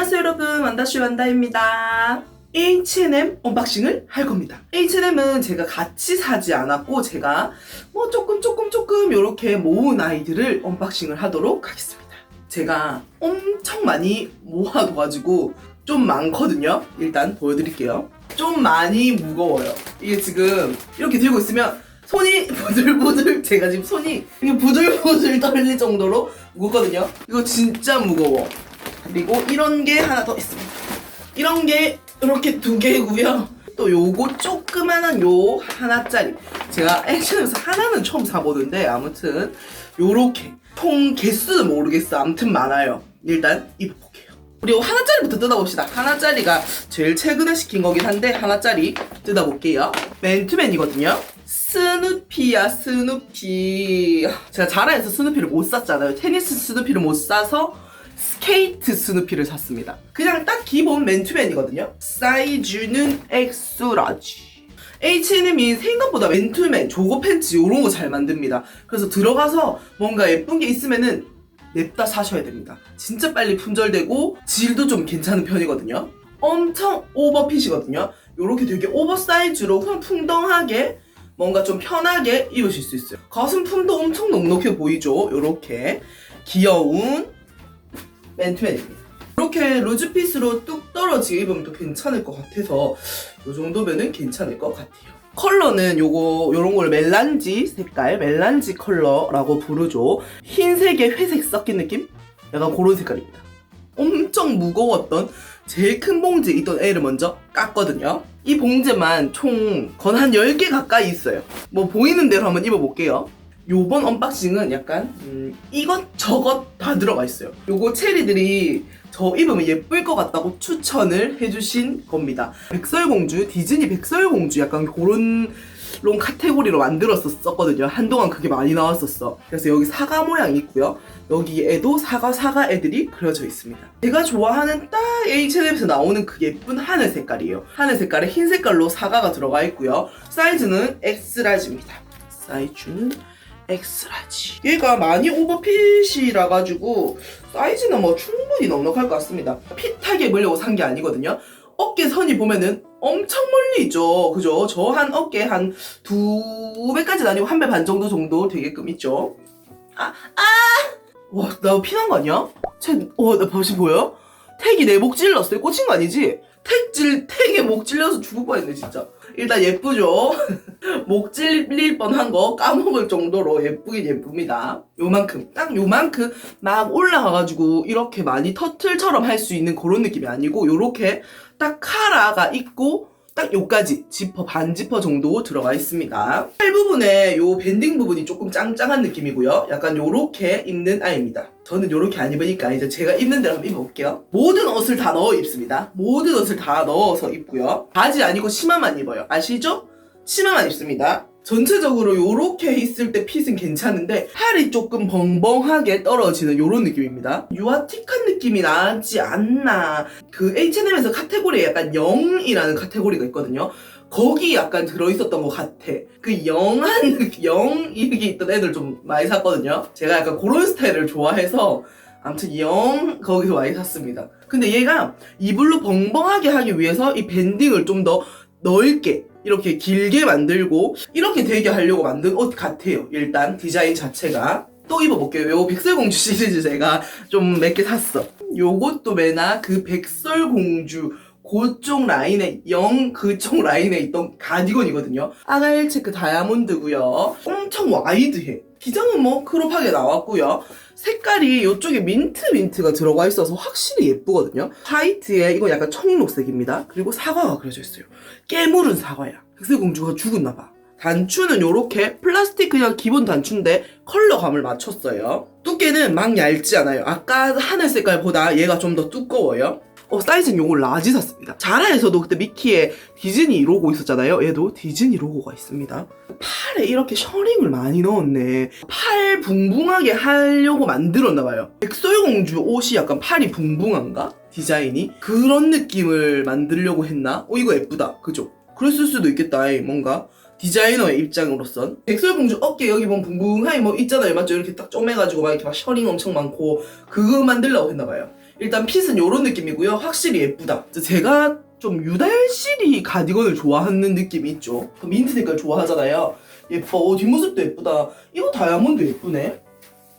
안녕하세요 여러분. 완다슈 완다입니다. H&M 언박싱을 할 겁니다. H&M은 제가 같이 사지 않았고 제가 뭐 조금 조금 조금 이렇게 모은 아이들을 언박싱을 하도록 하겠습니다. 제가 엄청 많이 모아둬가지고 좀 많거든요. 일단 보여드릴게요. 좀 많이 무거워요. 이게 지금 이렇게 들고 있으면 손이 부들부들 제가 지금 손이 부들부들 떨릴 정도로 무겁거든요. 이거 진짜 무거워 그리고 이런 게 하나 더 있습니다. 이런 게 이렇게 두 개고요. 또 요거 조그만한 요 하나짜리. 제가 액션에서 하나는 처음 사보는데 아무튼 요렇게 총 개수는 모르겠어. 아무튼 많아요. 일단 입어볼게요. 우리 요 하나짜리부터 뜯어봅시다. 하나짜리가 제일 최근에 시킨 거긴 한데 하나짜리 뜯어볼게요. 맨투맨이거든요. 스누피야 스누피. 제가 자라에서 스누피를 못 샀잖아요. 테니스 스누피를 못 사서 스케이트 스누피를 샀습니다. 그냥 딱 기본 맨투맨이거든요. 사이즈는 엑스 라지. H&M이 생각보다 맨투맨, 조거 팬츠 이런 거 잘 만듭니다. 그래서 들어가서 뭔가 예쁜 게 있으면은 냅다 사셔야 됩니다. 진짜 빨리 품절되고 질도 좀 괜찮은 편이거든요. 엄청 오버핏이거든요. 이렇게 되게 오버사이즈로 풍덩하게 뭔가 좀 편하게 입으실 수 있어요. 가슴 품도 엄청 넉넉해 보이죠? 이렇게 귀여운 맨투맨입니다. 이렇게 루즈핏으로 뚝 떨어지게 입으면 또 괜찮을 것 같아서 이 정도면은 괜찮을 것 같아요. 컬러는 요거 요런 걸 멜란지 색깔, 멜란지 컬러라고 부르죠. 흰색에 회색 섞인 느낌? 약간 그런 색깔입니다. 엄청 무거웠던 제일 큰 봉지 있던 애를 먼저 깠거든요. 이 봉지만 총 건 한 10개 가까이 있어요. 뭐 보이는 대로 한번 입어볼게요. 요번 언박싱은 약간 음, 이것 저것 다 들어가 있어요. 요거 체리들이 저 입으면 예쁠 것 같다고 추천을 해주신 겁니다. 백설공주, 디즈니 백설공주 약간 그런 롱 카테고리로 만들었었거든요. 한동안 그게 많이 나왔었어. 그래서 여기 사과 모양이 있고요. 여기에도 사과 사과 애들이 그려져 있습니다. 제가 좋아하는 딱 H&M에서 나오는 그 예쁜 하늘 색깔이에요. 하늘 색깔에 흰 색깔로 사과가 들어가 있고요. 사이즈는 X라지입니다. 사이즈는 엑스라지. 얘가 많이 오버핏이라 가지고 사이즈는 뭐 충분히 넉넉할 것 같습니다. 핏하게 입으려고 산 게 아니거든요. 어깨 선이 보면은 엄청 멀리 있죠. 그죠? 저 한 어깨 한 두 배까지는 아니고 한 배 반 정도 정도 되게끔 있죠. 아, 아! 와, 나 피난 거 아니야? 쟤, 어, 나 벌써 보여? 택이 내 목 찔렀어요. 꽂힌 거 아니지? 택 찔, 택에 목 찔려서 죽을 뻔했네, 진짜. 일단 예쁘죠? 목 찔릴 뻔한 거 까먹을 정도로 예쁘긴 예쁩니다. 요만큼, 딱 요만큼 막 올라가가지고 이렇게 많이 터틀처럼 할 수 있는 그런 느낌이 아니고 요렇게 딱 카라가 있고 딱 요까지 지퍼 반 지퍼 정도 들어가 있습니다. 팔 부분에 요 밴딩 부분이 조금 짱짱한 느낌이고요. 약간 요렇게 입는 아이입니다. 저는 요렇게 안 입으니까 이제 제가 입는 대로 한번 입어볼게요. 모든 옷을 다 넣어 입습니다. 모든 옷을 다 넣어서 입고요. 바지 아니고 치마만 입어요. 아시죠? 치마만 입습니다. 전체적으로 요렇게 있을 때 핏은 괜찮은데 팔이 조금 벙벙하게 떨어지는 요런 느낌입니다. 유아틱한 느낌이 나지 않나. 그 H&M에서 카테고리에 약간 0이라는 카테고리가 있거든요. 거기 약간 들어있었던 것 같아. 그 영한, 영, 이게 있던 애들 좀 많이 샀거든요. 제가 약간 그런 스타일을 좋아해서 아무튼 영, 거기서 많이 샀습니다. 근데 얘가 이불로 벙벙하게 하기 위해서 이 밴딩을 좀 더 넓게 이렇게 길게 만들고 이렇게 되게 하려고 만든 옷 같아요. 일단 디자인 자체가 또 입어볼게요. 요 백설공주 시리즈 제가 좀 몇 개 샀어. 요것도 매나 그 백설공주 그쪽 라인에 영 그쪽 라인에 있던 가디건이거든요. 아가일 체크 다이아몬드고요. 엄청 와이드해. 기장은 뭐 크롭하게 나왔고요. 색깔이 이쪽에 민트 민트가 들어가 있어서 확실히 예쁘거든요. 화이트에 이건 약간 청록색입니다. 그리고 사과가 그려져 있어요. 깨물은 사과야. 백설공주가 죽었나 봐. 단추는 요렇게 플라스틱 그냥 기본 단추인데 컬러감을 맞췄어요. 두께는 막 얇지 않아요. 아까 하늘 색깔보다 얘가 좀 더 두꺼워요. 어, 사이즈는 요걸 라지 샀습니다. 자라에서도 그때 미키에 디즈니 로고 있었잖아요. 얘도 디즈니 로고가 있습니다. 팔에 이렇게 셔링을 많이 넣었네. 팔 붕붕하게 하려고 만들었나봐요. 백설공주 옷이 약간 팔이 붕붕한가? 디자인이? 그런 느낌을 만들려고 했나? 어, 이거 예쁘다. 그죠? 그랬을 수도 있겠다. 이 뭔가. 디자이너의 입장으로선 백설공주 어깨 여기 보면 붕붕하게 뭐 있잖아요 맞죠 이렇게 딱 쪼매가지고 막 이렇게 막 셔링 엄청 많고 그거 만들려고 했나봐요 일단 핏은 요런 느낌이고요. 확실히 예쁘다. 제가 좀 유달실이 가디건을 좋아하는 느낌이 있죠. 그 민트 색깔 좋아하잖아요. 예뻐. 어, 뒷모습도 예쁘다. 이거 다이아몬드 예쁘네.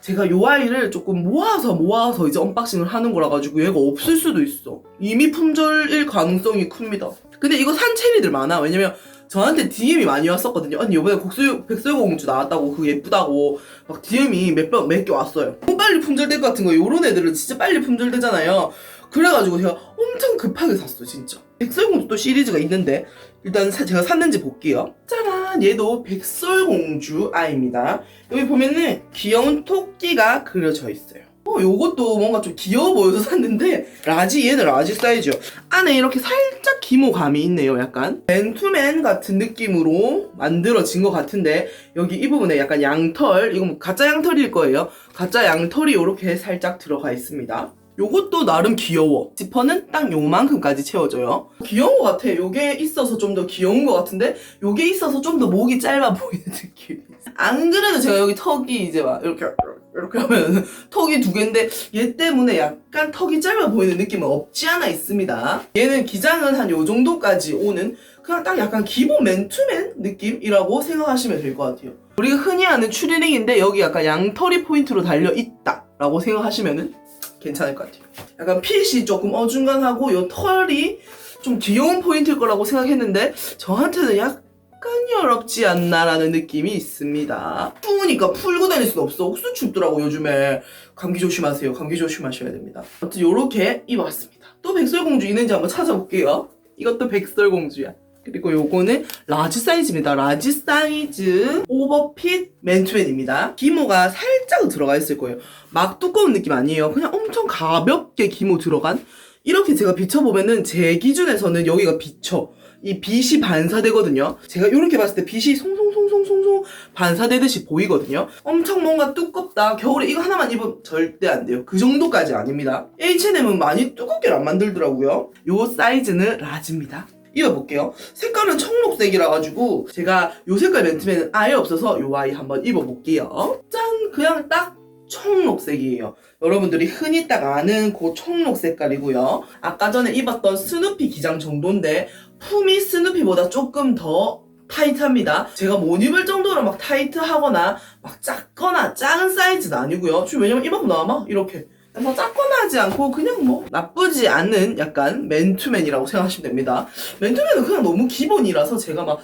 제가 요 아이를 조금 모아서 모아서 이제 언박싱을 하는 거라 가지고 얘가 없을 수도 있어. 이미 품절일 가능성이 큽니다. 근데 이거 산 체리들 많아. 왜냐면 저한테 DM이 많이 왔었거든요. 언니 이번에 곡수 백설공주 나왔다고 그거 예쁘다고 막 DM이 몇번몇 개 왔어요. 빨리 품절될 것 같은 거 요런 애들은 진짜 빨리 품절되잖아요. 그래가지고 제가 엄청 급하게 샀어 진짜. 백설공주 또 시리즈가 있는데 일단 사- 제가 샀는지 볼게요. 짜란 얘도 백설공주 아이입니다. 여기 보면은 귀여운 토끼가 그려져 있어요. 어, 요것도 뭔가 좀 귀여워 보여서 샀는데 라지 얘는 라지 사이즈요. 안에 이렇게 살짝 기모감이 있네요. 약간 맨투맨 같은 느낌으로 만들어진 것 같은데 여기 이 부분에 약간 양털 이거 뭐 가짜 양털일 거예요. 가짜 양털이 이렇게 살짝 들어가 있습니다. 요것도 나름 귀여워. 지퍼는 딱 요만큼까지 채워져요. 귀여운 것 같아. 요게 있어서 좀 더 귀여운 것 같은데 요게 있어서 좀 더 목이 짧아 보이는 느낌. 안 그래도 제가 여기 턱이 이제 막 이렇게 이렇게 하면 턱이 두 개인데 얘 때문에 약간 턱이 짧아 보이는 느낌은 없지 않아 있습니다. 얘는 기장은 한 요 정도까지 오는 그냥 딱 약간 기본 맨투맨 느낌이라고 생각하시면 될 것 같아요. 우리가 흔히 아는 추리닝인데 여기 약간 양털이 포인트로 달려 있다 라고 생각하시면은 괜찮을 것 같아요. 약간 핏이 조금 어중간하고 요 털이 좀 귀여운 포인트일 거라고 생각했는데 저한테는 약 간 여롭지 않나라는 느낌이 있습니다. 추우니까 풀고 다닐 수는 없어. 옥수 춥더라고 요즘에. 감기 조심하세요. 감기 조심하셔야 됩니다. 아무튼 요렇게 입어봤습니다. 또 백설공주 있는지 한번 찾아볼게요. 이것도 백설공주야. 그리고 요거는 라지 사이즈입니다. 라지 사이즈 오버핏 맨투맨입니다. 기모가 살짝 들어가 있을 거예요. 막 두꺼운 느낌 아니에요. 그냥 엄청 가볍게 기모 들어간 이렇게 제가 비춰보면은 제 기준에서는 여기가 비쳐. 이 빛이 반사되거든요. 제가 이렇게 봤을 때 빛이 송송송송송송 반사되듯이 보이거든요. 엄청 뭔가 두껍다. 겨울에 이거 하나만 입으면 절대 안 돼요. 그 정도까지 아닙니다. H&M은 많이 두껍게 안 만들더라고요. 요 사이즈는 라지입니다. 입어볼게요. 색깔은 청록색이라 가지고 제가 요 색깔 맨투맨은 아예 없어서 요 아이 한번 입어볼게요. 짠! 그냥 딱 청록색이에요. 여러분들이 흔히 딱 아는 그 청록 색깔이고요. 아까 전에 입었던 스누피 기장 정도인데 품이 스누피보다 조금 더 타이트합니다. 제가 못 입을 정도로 막 타이트하거나 막 작거나 작은 사이즈는 아니고요. 지금 왜냐면 이만큼 나와마 이렇게 뭐 작거나 하지 않고 그냥 뭐 나쁘지 않은 약간 맨투맨이라고 생각하시면 됩니다. 맨투맨은 그냥 너무 기본이라서 제가 막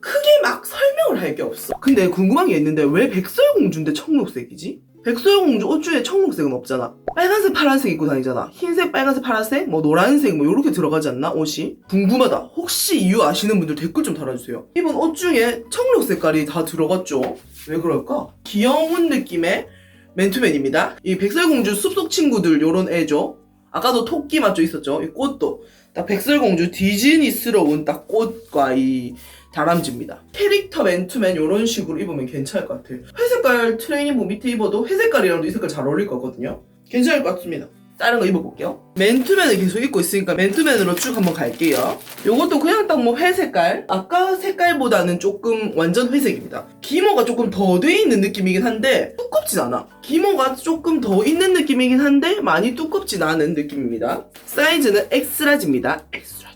크게 막 설명을 할 게 없어. 근데 궁금한 게 있는데 왜 백설공주인데 청록색이지? 백설공주 옷 중에 청록색은 없잖아. 빨간색, 파란색 입고 다니잖아. 흰색, 빨간색, 파란색, 뭐 노란색 뭐 이렇게 들어가지 않나 옷이? 궁금하다. 혹시 이유 아시는 분들 댓글 좀 달아주세요. 이번 옷 중에 청록 색깔이 다 들어갔죠. 왜 그럴까? 귀여운 느낌의 맨투맨입니다. 이 백설공주 숲속 친구들 요런 애죠. 아까도 토끼 맞죠 있었죠. 이 꽃도 딱 백설공주 디즈니스러운 딱 꽃과 이 다람쥐입니다. 캐릭터 맨투맨 이런 식으로 입으면 괜찮을 것 같아요. 회색깔 트레이닝복 밑에 입어도 회색깔이랑도 이 색깔 잘 어울릴 것 같거든요. 괜찮을 것 같습니다. 다른 거 입어볼게요. 맨투맨을 계속 입고 있으니까 맨투맨으로 쭉 한번 갈게요. 요것도 그냥 딱 뭐 회색깔. 아까 색깔보다는 조금 완전 회색입니다. 기모가 조금 더 돼 있는 느낌이긴 한데 두껍진 않아. 기모가 조금 더 있는 느낌이긴 한데 많이 두껍진 않은 느낌입니다. 사이즈는 엑스라지입니다. 엑스라지.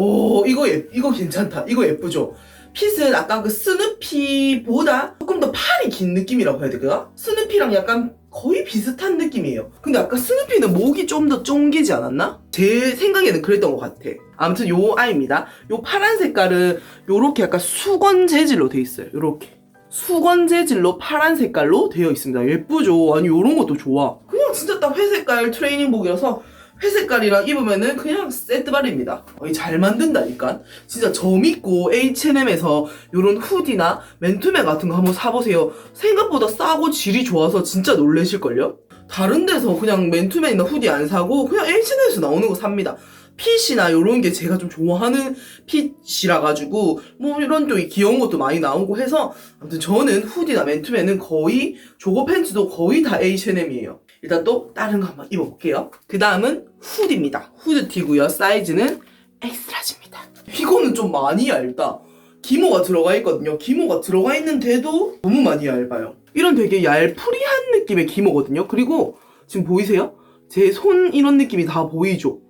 오 이거 예 이거 괜찮다. 이거 예쁘죠? 핏은 아까 그 스누피보다 조금 더 팔이 긴 느낌이라고 해야 될까? 스누피랑 약간 거의 비슷한 느낌이에요. 근데 아까 스누피는 목이 좀 더 쫑기지 않았나? 제 생각에는 그랬던 것 같아. 아무튼 요 아이입니다. 요 파란 색깔은 요렇게 약간 수건 재질로 돼 있어요. 요렇게. 수건 재질로 파란 색깔로 되어 있습니다. 예쁘죠? 아니 요런 것도 좋아. 그냥 진짜 딱 회색깔 트레이닝복이라서 회색깔이랑 입으면은 그냥 세트발입니다. 어, 잘 만든다니까. 진짜 점 있고 H&M에서 요런 후디나 맨투맨 같은 거 한번 사보세요. 생각보다 싸고 질이 좋아서 진짜 놀라실걸요? 다른 데서 그냥 맨투맨이나 후디 안 사고 그냥 H&M에서 나오는 거 삽니다. 핏이나 요런 게 제가 좀 좋아하는 핏이라 가지고 뭐 이런 또 귀여운 것도 많이 나오고 해서 아무튼 저는 후디나 맨투맨은 거의 조거 팬츠도 거의 다 H&M이에요. 일단 또 다른 거 한번 입어볼게요. 그 다음은 후디입니다. 후드티고요. 사이즈는 엑스라지입니다. 이거는 좀 많이 얇다. 기모가 들어가 있거든요. 기모가 들어가 있는데도 너무 많이 얇아요. 이런 되게 얄푸리한 느낌의 기모거든요. 그리고 지금 보이세요? 제 손 이런 느낌이 다 보이죠?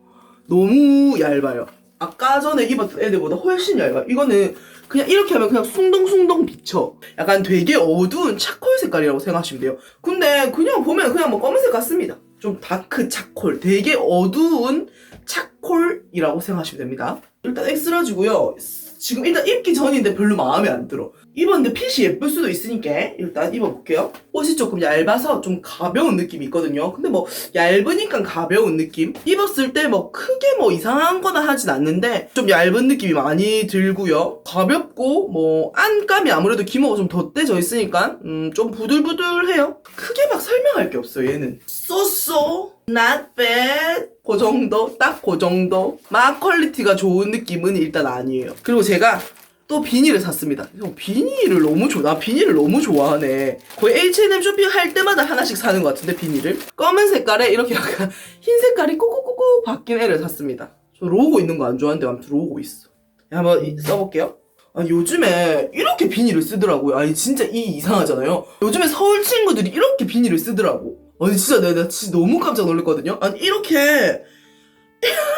너무 얇아요. 아까 전에 입었던 애들보다 훨씬 얇아. 이거는 그냥 이렇게 하면 그냥 숭덩숭덩 비쳐. 약간 되게 어두운 차콜 색깔이라고 생각하시면 돼요. 근데 그냥 보면 그냥 뭐 검은색 같습니다. 좀 다크 차콜. 되게 어두운 차콜이라고 생각하시면 됩니다. 일단 엑스라지고요. 지금 일단 입기 전인데 별로 마음에 안 들어. 입었는데 핏이 예쁠 수도 있으니까 일단 입어볼게요. 옷이 조금 얇아서 좀 가벼운 느낌이 있거든요. 근데 뭐 얇으니까 가벼운 느낌? 입었을 때 뭐 크게 뭐 이상한 거나 하진 않는데 좀 얇은 느낌이 많이 들고요. 가볍고 뭐 안감이 아무래도 기모가 좀 덧대져 있으니까 음, 좀 부들부들해요. 크게 막 설명할 게 없어요 얘는. 쏘쏘 not bad 그 정도 딱 그 정도 막 퀄리티가 좋은 느낌은 일단 아니에요. 그리고 제가 또 비닐을 샀습니다. 형, 비닐을 너무 좋아. 나 비닐을 너무 좋아하네. 거의 H&M 쇼핑할 때마다 하나씩 사는 것 같은데 비닐을. 검은 색깔에 이렇게 약간 흰 색깔이 꼬꼬꼬꼬 바뀐 애를 샀습니다. 저 로고 있는 거 안 좋아하는데 아무튼 로고 있어. 한번 이- 써볼게요. 아니, 요즘에 이렇게 비닐을 쓰더라고요. 아니 진짜 이 이상하잖아요. 요즘에 서울 친구들이 이렇게 비닐을 쓰더라고. 아니 진짜 내가, 내가 진짜 너무 깜짝 놀랐거든요. 아니 이렇게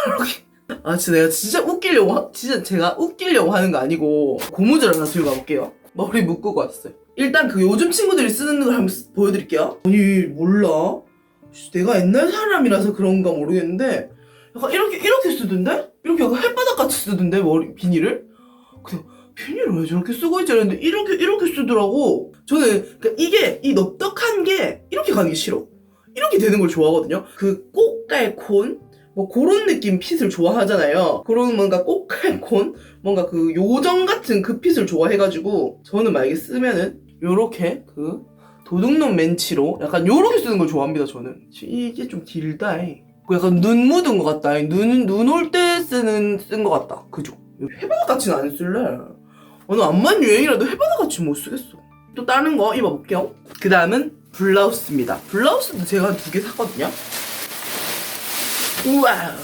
이렇게. 아 진짜 내가 진짜 웃기려고 하- 진짜 제가 웃기려고 하는 거 아니고 고무줄 하나 들고 가볼게요. 머리 묶고 왔어요. 일단 그 요즘 친구들이 쓰는 걸 한번 쓰- 보여드릴게요. 아니 몰라. 씨, 내가 옛날 사람이라서 그런가 모르겠는데 약간 이렇게 이렇게 쓰던데? 이렇게 약간 햇바닥 같이 쓰던데 머리 비닐을? 근데 비닐을 왜 저렇게 쓰고 있지 했는데 이렇게 이렇게 쓰더라고. 저는 그러니까 이게 이 넙떡한 게 이렇게 가는 게 싫어 이렇게 되는 걸 좋아하거든요 그 꽃갈콘 뭐 그런 느낌 핏을 좋아하잖아요. 그런 뭔가 꽃갈콘 뭔가 그 요정 같은 그 핏을 좋아해가지고 저는 만약에 쓰면은 요렇게 그 도둑놈 멘치로 약간 요렇게 쓰는 걸 좋아합니다. 저는 이게 좀 길다. 이. 그 약간 눈 묻은 것 같다. 눈 눈 올 때 쓰는 쓴 것 같다. 그죠? 해바다 같이는 안 쓸래. 어느 암만 유행이라도 해바다 같이 못 쓰겠어. 또 다른 거 입어볼게요. 그 다음은 블라우스입니다. 블라우스도 제가 두개 샀거든요. 우와.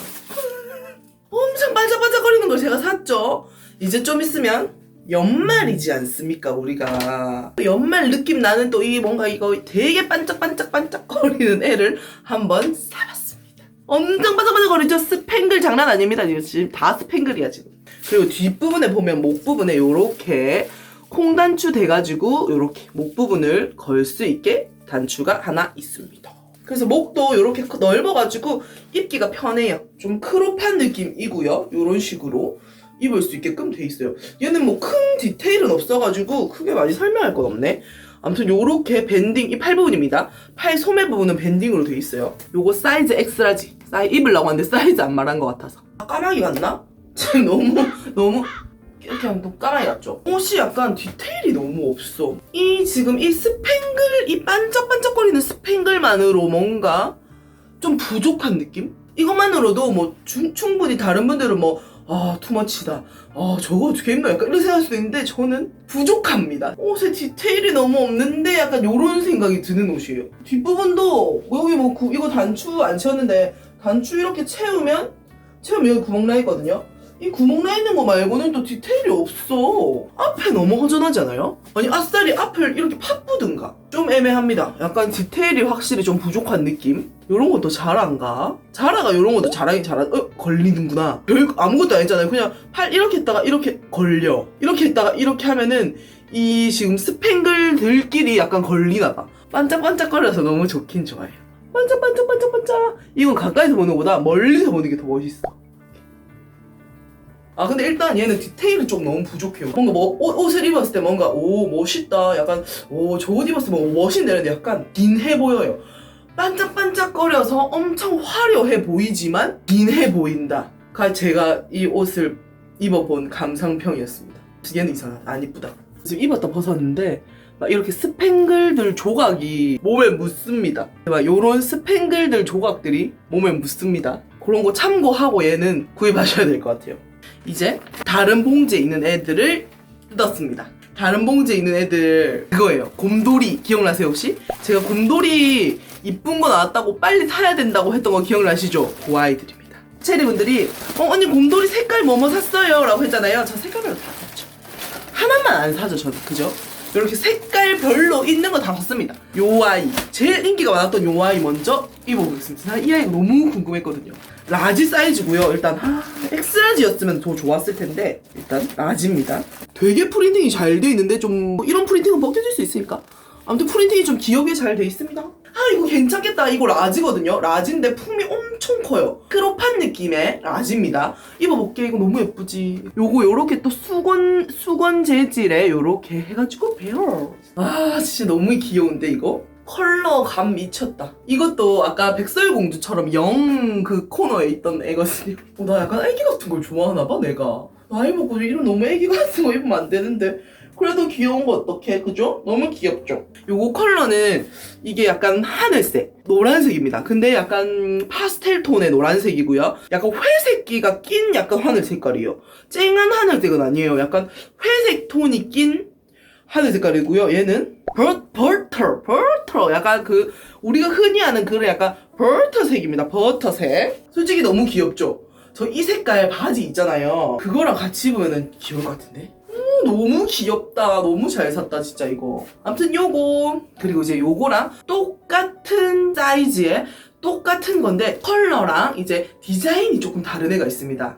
엄청 반짝반짝거리는 걸 제가 샀죠. 이제 좀 있으면 연말이지 않습니까 우리가? 연말 느낌 나는 또 이 뭔가 이거 되게 반짝반짝반짝거리는 애를 한번 사봤습니다. 엄청 반짝반짝거리죠. 스팽글 장난 아닙니다 지금 다 스팽글이야 지금. 그리고 뒷부분에 보면 목 부분에 요렇게 콩단추 돼가지고 요렇게 목 부분을 걸 수 있게 단추가 하나 있습니다 그래서 목도 이렇게 넓어가지고 입기가 편해요. 좀 크롭한 느낌이고요. 이런 식으로 입을 수 있게끔 돼 있어요. 얘는 뭐 큰 디테일은 없어가지고 크게 많이 설명할 건 없네. 아무튼 요렇게 밴딩, 이 팔 부분입니다. 팔 소매 부분은 밴딩으로 돼 있어요. 요거 사이즈 엑스라지. 사이 입으려고 하는데 사이즈 안 말한 것 같아서. 아, 까마귀 같나? 지금 너무, 너무, 이렇게 하면 또 같죠? 옷이 약간 디테일이 너무 없어. 이 지금 이 스팽글, 이 반짝반짝거리는 스팽글만으로 뭔가 좀 부족한 느낌? 이것만으로도 뭐 충, 충분히 다른 분들은 뭐, 아, 투머치다. 아, 저거 어떻게 입나? 약간 이런 생각할 수도 있는데 저는 부족합니다. 옷에 디테일이 너무 없는데 약간 요런 생각이 드는 옷이에요. 뒷부분도 여기 뭐 구- 이거 단추 안 채웠는데 단추 이렇게 채우면 채우면 여기 구멍 나 있거든요. 이 구멍 나 있는 거 말고는 또 디테일이 없어. 앞에 너무 허전하지 않아요? 아니 아싸리 앞을 이렇게 팥부든가 좀 애매합니다. 약간 디테일이 확실히 좀 부족한 느낌. 요런 것도 잘한가? 자라가 요런 것도 잘하긴 잘하. 어 걸리는구나. 별 아무것도 아니잖아요. 그냥 팔 이렇게 했다가 이렇게 걸려. 이렇게 했다가 이렇게 하면은 이 지금 스팽글들끼리 약간 걸리나 봐. 반짝반짝거려서 너무 좋긴 좋아요. 반짝반짝반짝반짝. 이건 가까이서 보는 것보다 멀리서 보는 게 더 멋있어. 아 근데 일단 얘는 디테일이 좀 너무 부족해요. 뭔가 뭐 옷, 옷을 입었을 때 뭔가 오 멋있다. 약간 오 저 옷 입었을 때 뭔가 멋있네. 약간 빈해 보여요. 반짝반짝거려서 엄청 화려해 보이지만 빈해 보인다. 가 제가 이 옷을 입어본 감상평이었습니다. 얘는 이상하다. 안 이쁘다. 지금 입었다 벗었는데 막 이렇게 스팽글들 조각이 몸에 묻습니다. 막 요런 스팽글들 조각들이 몸에 묻습니다. 그런 거 참고하고 얘는 구입하셔야 될 것 같아요. 이제 다른 봉지에 있는 애들을 뜯었습니다. 다른 봉지에 있는 애들 그거예요. 곰돌이 기억나세요 혹시? 제가 곰돌이 이쁜 거 나왔다고 빨리 사야 된다고 했던 거 기억나시죠? 그 아이들입니다. 체리분들이 어 언니 곰돌이 색깔 뭐뭐 샀어요? 라고 했잖아요. 저 색깔별로 다 샀죠. 하나만 안 사죠 저는 그죠? 이렇게 색깔별로 있는 거다 샀습니다. 요 아이 제일 인기가 많았던 요 아이 먼저 입어보겠습니다. 난이 아이가 너무 궁금했거든요. 라지 사이즈고요. 일단 아, 엑스라지였으면 더 좋았을 텐데 일단 라지입니다. 되게 프린팅이 잘 돼 있는데 좀 이런 프린팅은 벗겨질 수 있으니까 아무튼 프린팅이 좀 귀엽게 잘돼 있습니다. 아 이거 괜찮겠다. 이거 라지거든요. 라지인데 품이 엄청 커요. 크롭한 느낌의 라지입니다. 입어볼게. 이거 너무 예쁘지. 요거 요렇게 또 수건 수건 재질에 요렇게 해가지고 배워. 아 진짜 너무 귀여운데 이거. 컬러감 미쳤다. 이것도 아까 백설공주처럼 영 그 코너에 있던 애거든요. 어, 나 약간 애기 같은 걸 좋아하나 봐 내가. 나이 먹고 이런 너무 애기 같은 거 입으면 안 되는데. 그래도 귀여운 거 어떡해? 그죠? 너무 귀엽죠? 요거 컬러는 이게 약간 하늘색 노란색입니다. 근데 약간 파스텔 톤의 노란색이고요. 약간 회색기가 낀 약간 하늘 색깔이에요. 쨍한 하늘색은 아니에요. 약간 회색 톤이 낀 하늘 색깔이고요. 얘는 벌, 벌터 벌터 약간 그 우리가 흔히 아는 그런 약간 버터색입니다. 버터색. 솔직히 너무 귀엽죠? 저 이 색깔 바지 있잖아요. 그거랑 같이 입으면 귀여울 것 같은데? 너무 귀엽다. 너무 잘 샀다, 진짜 이거. 아무튼 요거. 그리고 이제 요거랑 똑같은 사이즈의 똑같은 건데 컬러랑 이제 디자인이 조금 다른 애가 있습니다.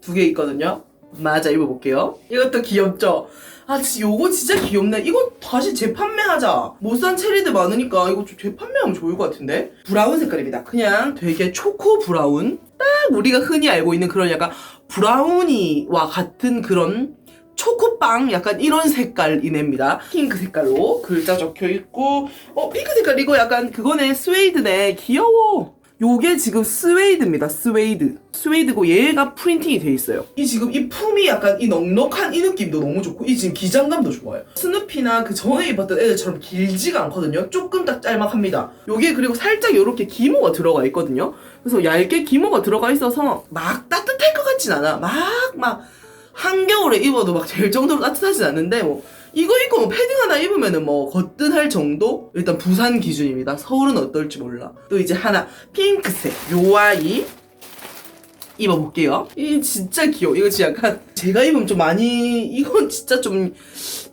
두 개 있거든요. 맞아, 입어볼게요. 이것도 귀엽죠? 아, 진짜 요거 진짜 귀엽네. 이거 다시 재판매하자. 못 산 체리들 많으니까 이거 좀 재판매하면 좋을 것 같은데? 브라운 색깔입니다. 그냥 되게 초코 브라운? 딱 우리가 흔히 알고 있는 그런 약간 브라우니와 같은 그런 초코빵 약간 이런 색깔이냅니다. 핑크 색깔로 글자 적혀 있고 어 핑크 색깔 이거 약간 그거네 스웨이드네 귀여워. 요게 지금 스웨이드입니다. 스웨이드. 스웨이드고 얘가 프린팅이 돼 있어요. 이 지금 이 품이 약간 이 넉넉한 이 느낌도 너무 좋고 이 지금 기장감도 좋아요. 스누피나 그 전에 입었던 애들처럼 길지가 않거든요. 조금 딱 짤막합니다. 요게 그리고 살짝 요렇게 기모가 들어가 있거든요. 그래서 얇게 기모가 들어가 있어서 막 따뜻할 것 같진 않아. 막 막 한겨울에 입어도 막 될 정도로 따뜻하진 않는데 뭐 이거 입고 뭐 패딩 하나 입으면은 뭐 거뜬할 정도? 일단 부산 기준입니다. 서울은 어떨지 몰라. 또 이제 하나 핑크색 요 아이 입어볼게요. 이 진짜 귀여워. 이거 진짜 약간 제가 입으면 좀 많이 이건 진짜 좀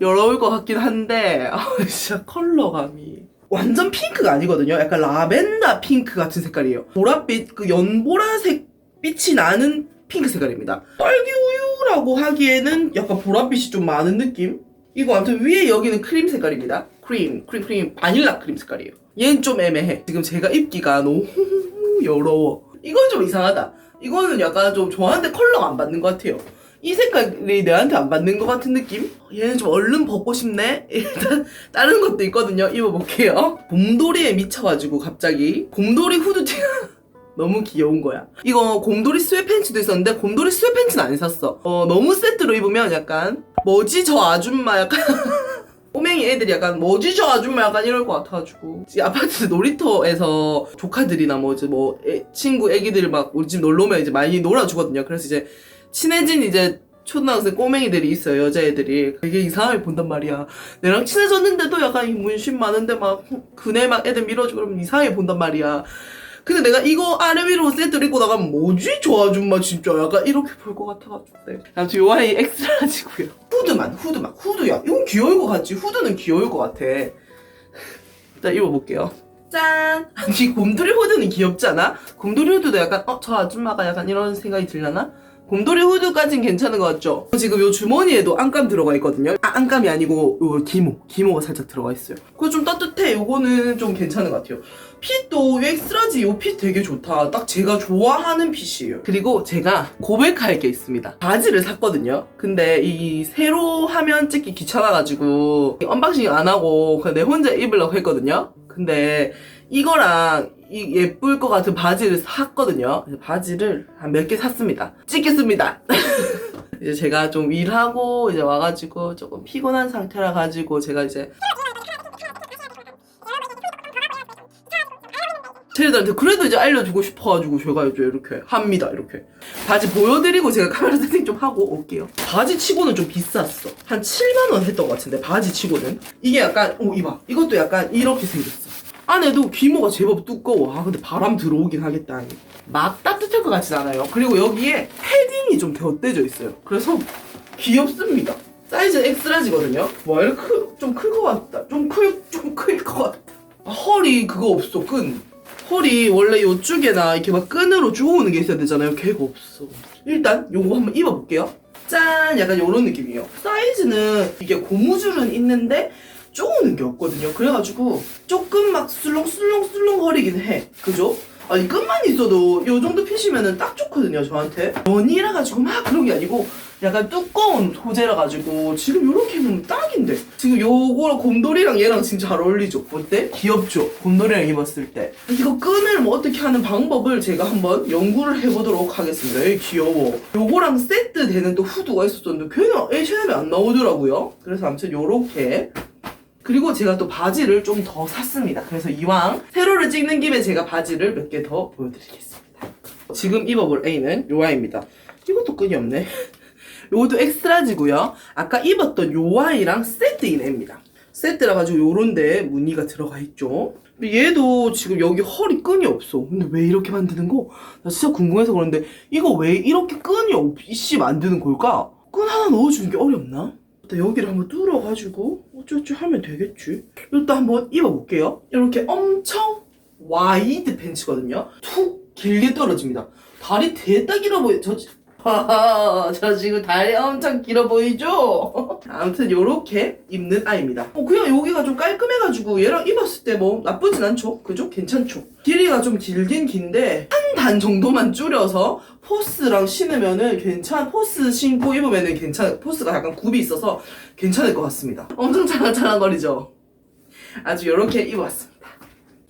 여러울 것 같긴 한데 아, 진짜 컬러감이 완전 핑크가 아니거든요. 약간 라벤더 핑크 같은 색깔이에요. 보랏빛 그 연보라색 빛이 나는 핑크 색깔입니다. 딸기 우유 라고 하기에는 약간 보랏빛이 좀 많은 느낌? 이거 아무튼 위에 여기는 크림 색깔입니다. 크림, 크림, 크림, 바닐라 크림 색깔이에요. 얘는 좀 애매해. 지금 제가 입기가 너무 여러워. 이건 좀 이상하다. 이거는 약간 좀 좋아하는데 컬러가 안 받는 것 같아요. 이 색깔이 내한테 안 받는 것 같은 느낌? 얘는 좀 얼른 벗고 싶네? 일단 다른 것도 있거든요. 입어볼게요. 곰돌이에 미쳐가지고 갑자기 곰돌이 후드티 너무 귀여운 거야. 이거 곰돌이 스웨팬츠도 있었는데 곰돌이 스웨팬츠는 안 샀어. 어 너무 세트로 입으면 약간 뭐지 저 아줌마 약간 꼬맹이 애들이 약간 뭐지 저 아줌마 약간 이럴 것 같아가지고 이 아파트 놀이터에서 조카들이나 뭐 이제 뭐 애- 친구 애기들 막 우리 집 놀러 오면 이제 많이 놀아주거든요. 그래서 이제 친해진 이제 초등학생 꼬맹이들이 있어요 여자애들이 되게 이상하게 본단 말이야 내랑 친해졌는데도 약간 이 문신 많은데 막 그네 막 애들 밀어주고 그러면 이상하게 본단 말이야 근데 내가 이거 아래 위로 세트를 입고 나가면 뭐지 저 아줌마 진짜 약간 이렇게 볼 것 같아가지고 네. 아무튼 요 아이 엑스라지고요 후드만 후드만 후드야 이건 귀여울 것 같지 후드는 귀여울 것 같아 일단 입어볼게요 짠! 아니 곰돌이 후드는 귀엽지 않아? 곰돌이 후드도 약간 어 저 아줌마가 약간 이런 생각이 들려나? 곰돌이 후드까진 괜찮은 것 같죠? 지금 요 주머니에도 안감 들어가 있거든요. 아, 안감이 아니고 요 기모, 기모가 살짝 들어가 있어요. 그거 좀 따뜻해. 요거는 좀 괜찮은 것 같아요. 핏도 요 엑스라지 요핏 되게 좋다. 딱 제가 좋아하는 핏이에요. 그리고 제가 고백할 게 있습니다. 바지를 샀거든요. 근데 이 세로 하면 찍기 귀찮아가지고 언박싱 안 하고 그냥 내 혼자 입으려고 했거든요. 근데 이거랑 이 예쁠 것 같은 바지를 샀거든요. 바지를 한 몇 개 샀습니다. 찍겠습니다. 이제 제가 좀 일하고 이제 와가지고 조금 피곤한 상태라 가지고 제가 이제 쟤들한테 그래도 이제 알려주고 싶어가지고 제가 이제 이렇게 합니다 이렇게. 바지 보여드리고 제가 카메라 세팅 좀 하고 올게요. 바지 치고는 좀 비쌌어. 한 7만원 했던 것 같은데 바지 치고는. 이게 약간 오 이봐. 이것도 약간 이렇게 생겼어. 안에도 기모가 제법 두꺼워. 아 근데 바람 들어오긴 하겠다 막 따뜻할 것 같진 않아요. 그리고 여기에 패딩이 좀 덧대져 있어요. 그래서 귀엽습니다. 사이즈 엑스라지거든요. 와 이렇게 좀 클 것 같다. 좀 클 좀 클 것 같다. 아, 허리 그거 없어 끈. 허리 원래 요쪽에나 이렇게 막 끈으로 조우는 게 있어야 되잖아요. 걔가 없어. 일단 요거 한번 입어볼게요. 짠! 약간 요런 느낌이에요. 사이즈는 이게 고무줄은 있는데 쪼우는 게 없거든요. 그래가지고 조금 막 술렁술렁술렁 거리긴 해. 그죠? 아니 끈만 있어도 요 정도 핏이면은 딱 좋거든요 저한테 원이라 가지고 막 그런 게 아니고 약간 두꺼운 소재라 가지고 지금 요렇게 입으면 딱인데 지금 요거랑 곰돌이랑 얘랑 진짜 잘 어울리죠 어때? 귀엽죠? 곰돌이랑 입었을 때 이거 끈을 뭐 어떻게 하는 방법을 제가 한번 연구를 해보도록 하겠습니다 에이 귀여워 요거랑 세트 되는 또 후드가 있었었는데 걔는 H&M에 안 나오더라고요 그래서 아무튼 요렇게 그리고 제가 또 바지를 좀 더 샀습니다. 그래서 이왕 세로를 찍는 김에 제가 바지를 몇 개 더 보여드리겠습니다. 지금 입어볼 A는 요 아이입니다. 이것도 끈이 없네. 요것도 엑스라지고요. 아까 입었던 요 아이랑 세트인 애입니다. 세트라 가지고 요런데 무늬가 들어가 있죠. 얘도 지금 여기 허리 끈이 없어. 근데 왜 이렇게 만드는 거? 나 진짜 궁금해서 그런데 이거 왜 이렇게 끈이 없이 만드는 걸까? 끈 하나 넣어주는 게 어렵나? 일단 여기를 한번 뚫어가지고 어쩌지 하면 되겠지. 일단 한번 입어볼게요. 이렇게 엄청 와이드 팬츠거든요. 툭 길게 떨어집니다. 다리 대딱 길어 보여. 저, 지- 하하, 저 지금 다리 엄청 길어 보이죠? 아무튼 요렇게 입는 아이입니다. 어, 그냥 여기가 좀 깔끔해가지고 얘랑 입었을 때 뭐 나쁘진 않죠? 그죠? 괜찮죠? 길이가 좀 길긴 긴데 한 단 정도만 줄여서 포스랑 신으면은 괜찮, 포스 신고 입으면은 괜찮, 포스가 약간 굽이 있어서 괜찮을 것 같습니다. 엄청 찰랑찰랑거리죠? 아주 요렇게 입어봤습니다.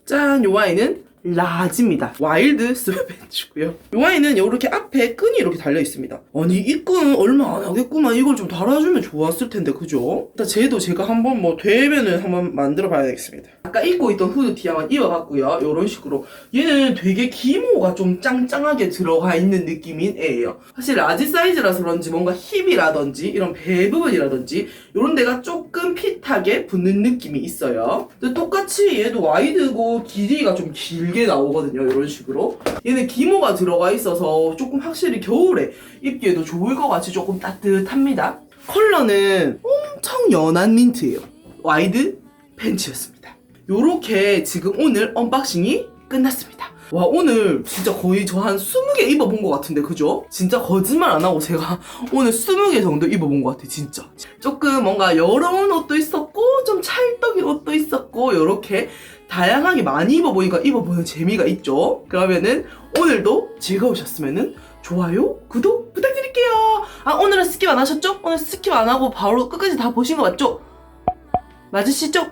짠, 요 아이는 라지입니다. 와일드 스웨벤츠고요. 요 아이는 요렇게 앞에 끈이 이렇게 달려 있습니다. 아니 이 끈 얼마 안 하겠구만. 이걸 좀 달아주면 좋았을 텐데 그죠? 일단 쟤도 제가 한번 뭐 되면은 한번 만들어 봐야 되겠습니다. 아까 입고 있던 후드 티 한번 입어봤고요. 요런 식으로 얘는 되게 기모가 좀 짱짱하게 들어가 있는 느낌인 애예요. 사실 라지 사이즈라서 그런지 뭔가 힙이라든지 이런 배 부분이라든지 이런 데가 조금 핏하게 붙는 느낌이 있어요. 근데 똑같이 얘도 와이드고 길이가 좀 길게 나오거든요. 이런 식으로. 얘는 기모가 들어가 있어서 조금 확실히 겨울에 입기에도 좋을 것 같이 조금 따뜻합니다. 컬러는 엄청 연한 민트예요. 와이드 팬츠였습니다. 요렇게 지금 오늘 언박싱이 끝났습니다. 와 오늘 진짜 거의 저 한 20개 입어본 것 같은데 그죠? 진짜 거짓말 안 하고 제가 오늘 20개 정도 입어본 것 같아 진짜 조금 뭔가 여러운 옷도 있었고 좀 찰떡인 옷도 있었고 요렇게 다양하게 많이 입어보니까 입어보는 재미가 있죠 그러면은 오늘도 즐거우셨으면은 좋아요 구독 부탁드릴게요 아 오늘은 스킵 안 하셨죠? 오늘 스킵 안 하고 바로 끝까지 다 보신 거 맞죠? 맞으시죠?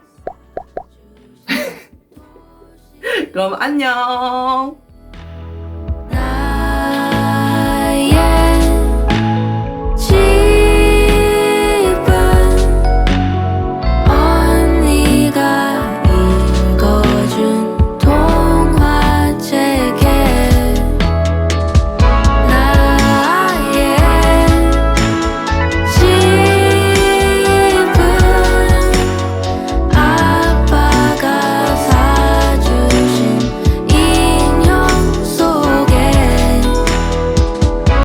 그럼 안녕